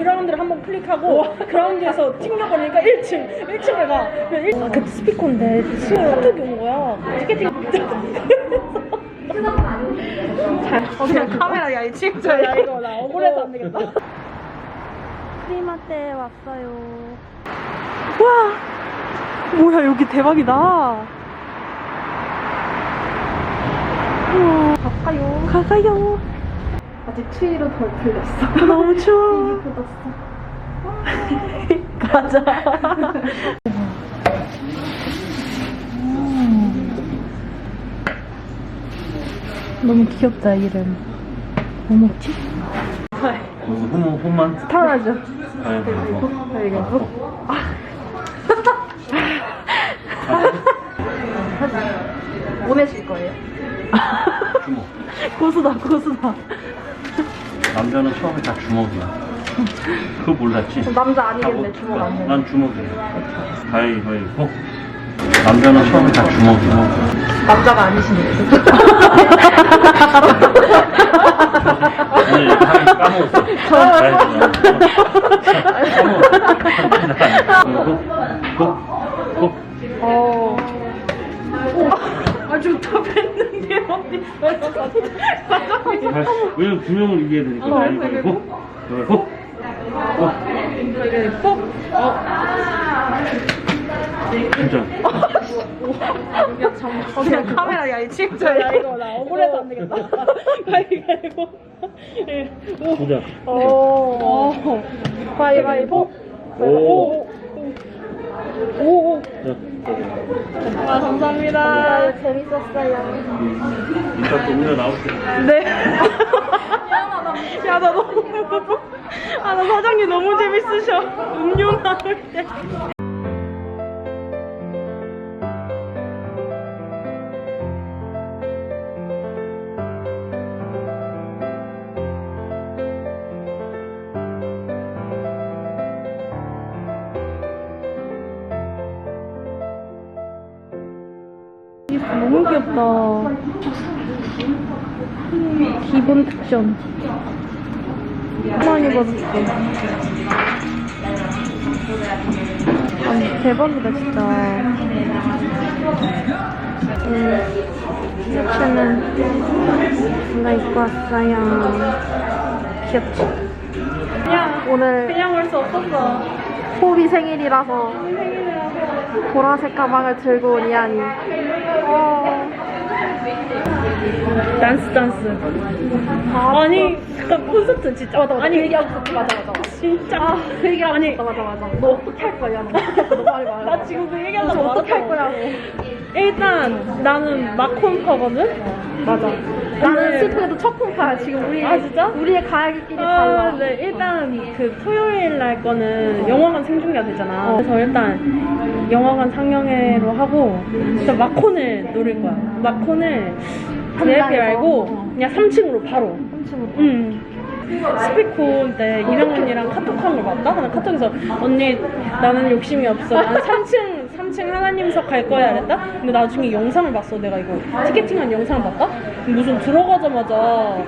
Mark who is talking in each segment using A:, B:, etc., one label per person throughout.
A: 그라운드를 한번 클릭하고 그라운드에서 튕겨버리니까 1층 1층을 가. 그냥 일- 아, 그 스피커인데 카톡이 온 거야. 티켓팅. 어, 그냥 카메라 야, 이 친구. 야, 이거 나 억울해서 안 되겠다.
B: 프리마트에 왔어요.
A: 와, 뭐야 여기 대박이다. 우와,
B: 가까요.
A: 가가요.
B: 아직 추위로 덜 풀렸어.
A: 너무 추워. 가자. 너무 귀엽다 이름. 뭐 먹지?
C: 홈, 홈만?
A: 타라죠.
C: 아이고,
A: 알겠어.
B: 보내실 거예요.
C: 주먹.
A: 고수다 고수다.
C: 남자는 처음에 다 주먹이야. 그거 몰랐지?
B: 남자 아니겠네,
C: 다
B: 주먹
C: 안난 주먹이야. 가위바위보. 남자는 처음에 다 주먹이야.
B: 남자가 아니시네.
C: 오늘 이거 하기 까먹었어. 까먹었어. 고,
A: 어. 아좀 더 뱉는 게 어디 있어요?
C: 왜냐면 두 명을 이겨야 되니까.
A: 어,
C: 가위바위보. 가위바위보. 고.
A: 꼭. 어.
C: 진짜.
A: 어, 그냥 카메라 야, 이 친구. 야, 이거 나 억울해서 안 되겠다. 가위바위보. 오.
C: 진짜.
A: 오. 가위바위보.
C: 오.
A: 오. 오.
C: 자,
A: 아, 감사합니다.
B: 재밌었어요.
C: 또 우려 나올 때.
A: 네. 야, 나 너무. 아, 나 사장님 너무 재밌으셔. 음료 나올 때. 너무 귀엽다. 기본 특전. 많이 받았어. 아, 대박이다, 진짜. 음, 티셔츠는 제가 입고 왔어요. 귀엽지? 그냥, 오늘 그냥 올 수 없었어.
B: 호비 생일이라서 보라색 가방을 들고 온 이한이.
A: 단스, 단스. 아니, 그 콘서트 진짜. 맞아, 맞아. 아니,
B: 그 얘기하고 있었지. 맞아, 맞아.
A: 진짜.
B: 아, 그 얘기하고
A: 아니,
B: 있었다. 맞아, 맞아. 너 어떻게 할 거야? 너 어떻게 할 거야? 너 빨리 말해.
A: 나 지금 그 얘기하려고
B: 너 어떻게 할. 거야?
A: 일단 나는 마콘파거든.
B: 맞아. 나는 슬프게도 첫 콩파야. 지금 우리
A: 아, 진짜?
B: 우리의 가야길이
A: 아,
B: 달라.
A: 네. 일단 그 토요일 날 거는 영화관 생중계가 되잖아. 그래서 일단 영화관 상영회로 하고 진짜 마콘을 노릴 거야. 마콘을 VIP? 말고
B: 어.
A: 그냥 3층으로 바로.
B: 3층으로.
A: 응. 스피콘 때 이랑 언니랑 카톡한 걸 봤다? 근데 카톡에서 언니 나는 욕심이 없어. 나는 3층 3층 하나님석 갈 거야 이랬다? 근데 나중에 영상을 봤어. 내가 이거 티켓팅한 영상을 봤다? 무슨 들어가자마자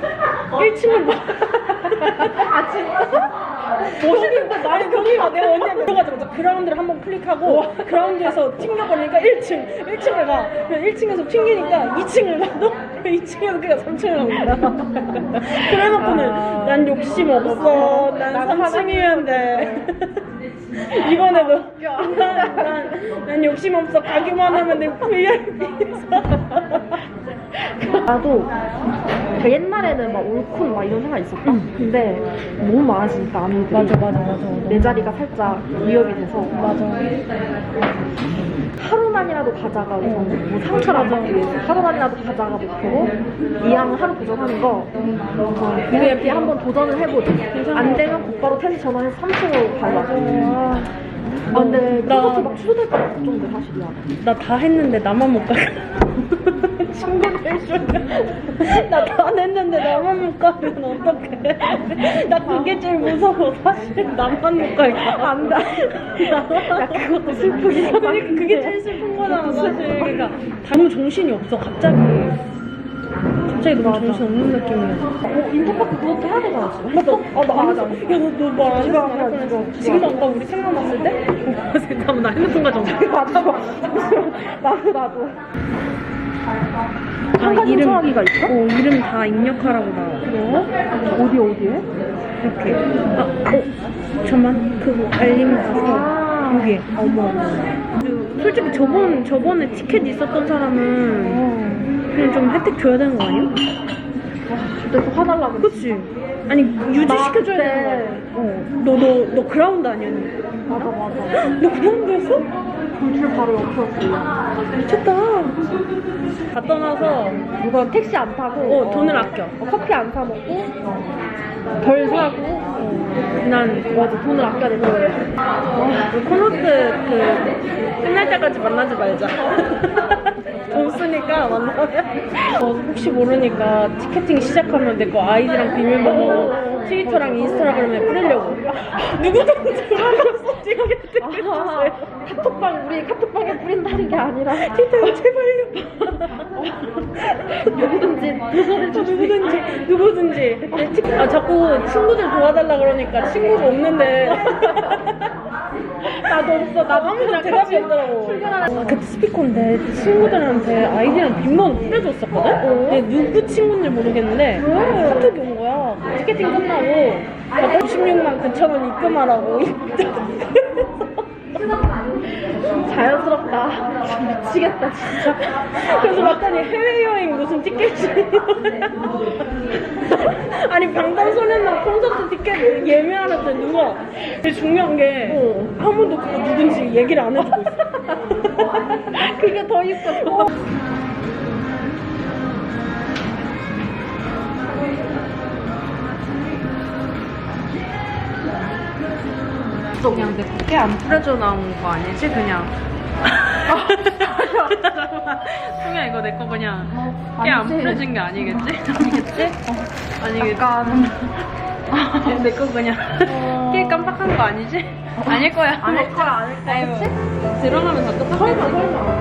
A: 1층을 봐. 아 진짜? 멋있는데 나는 경이가 내가 언니 들어가자마자 그라운드를 한번 클릭하고 그라운드에서 튕겨버리니까 1층 1층을 가. 그냥 1층에서 튕기니까 2층을 가도 2층에서 그냥 3층을 간다. 그래놓고는 난 욕심 없어. 난 3층이면 돼. 이번에도 난, 난, 난 욕심 없어. 가기만 하면 내 VIP에서.
B: 나도 그 옛날에는 막 올콘 막 이런 생각 있었다. 근데 너무 많아지니까 아미들이
A: 맞아, 맞아, 맞아, 맞아.
B: 내 자리가 살짝 위협이 돼서
A: 맞아.
B: 하루만이라도 가자가 우선 뭐 상처를 안 받기 위해서 하루만이라도 가자가 목표고 이왕 하루 도전하는 거 우선 VIP 한번 도전을 해보자. 안 되면 곧바로 텐스 전화해서 3층으로 가려고. 아 근데
A: 나-
B: 콘서트 막 취소될까 봐 걱정돼 사실이야.
A: 나 다 했는데 나만 못 가. 친구들 나다 했는데 나만 못 가면 어떡해? 나 그게 제일 무서워. 사실 나만 못 갈까? 안 돼.
B: 야 그것도 슬프긴 하다.
A: 그게, 그게 제일 슬픈 거잖아, 사실. 그러니까 너무 정신이 없어, 갑자기. 갑자기 너무 정신 없는 느낌이야.
B: 어, 인터파크 그것도 해야 되잖아, 지금.
A: 맞아.
B: 아, 나 아직 안
A: 야,
B: 했어.
A: 너너말안 했어.
B: 지금
A: 아까 우리 생각났을 때? 어, 잠깐만, 나 핸드폰 가져온
B: 맞아, 나도, 나도.
A: 아,
B: 한 가지 신청하기가 있어?
A: 어, 이름 다 입력하라고 나와.
B: 그래? 어디, 어디에?
A: 이렇게. 아, 어, 잠만 그거 알림 가서
B: 아.
A: 여기.
B: 어머, 어머.
A: 그, 솔직히 저번 저번에 티켓 있었던 사람은
B: 어.
A: 그냥 좀 혜택 줘야 되는 거 아니야?
B: 그래서 화날라 그랬어.
A: 그치? 아니 유지시켜줘야
B: 나
A: 되는 거
B: 그때-
A: 아니야? 어. 너너너 그라운드 아니었니?
B: 맞아, 맞아.
A: 너 그라운드였어?
B: 불줄 바로 옆이었어.
A: 미쳤다. 다 떠나서
B: 이건 택시 안 타고.
A: 어, 돈을 아껴.
B: 어, 커피 안 사 먹고. 덜 사고. 어.
A: 난
B: 맞아, 돈을 아껴야 돼.
A: 우리 콘서트 그 끝날 때까지 만나지 말자. 돈 쓰니까 만나면 어, 혹시 모르니까 티켓팅 시작하면 내 거 아이디랑 비밀번호 트위터랑 인스타그램에 뿌리려고 누구든지 알 티켓팅
B: 아, 카톡방, 우리 카톡방에 뿌린다는 게 아니라.
A: 트위터 제발요
B: 누구든지 누구든지
A: 누구든지 누구든지. 티- 아 자꾸 친구들 도와달라 그러니까 친구가 없는데 나도 없어. 나도 아무도 대답이 없더라고. 아, 그때 스피커인데 친구들한테 아이디랑 빈번호 뿌려줬었거든? 근데 누구 친구인지 모르겠는데 카톡이 온 거야. 티켓팅 끝나고 96만 9천 원 입금하라고
B: 자연스럽다. 미치겠다, 진짜.
A: 그래서 봤더니 해외여행 무슨 티켓이 아니 방탄소년단 콘서트 티켓 예매하는데 누가 되게 중요한 게
B: 어.
A: 아무도 그거 누군지 얘기를 안 해주고 있어
B: 그게 더 있어.
A: 그냥 내 꽃게 안 뿌려져 나온 거 아니지 그냥 잠깐만 승야 이거 내 거 그냥 깨안
B: 아니지.
A: 뿌려진 게 아니겠지? 아니겠지? 아니겠지? 약간 내거 그냥 깨 깜빡한 거 아니지? 아닐 거야
B: 아닐 거야, 아닐 거야.
A: 들어가면 다 끝났겠지?
B: 설마, 설마.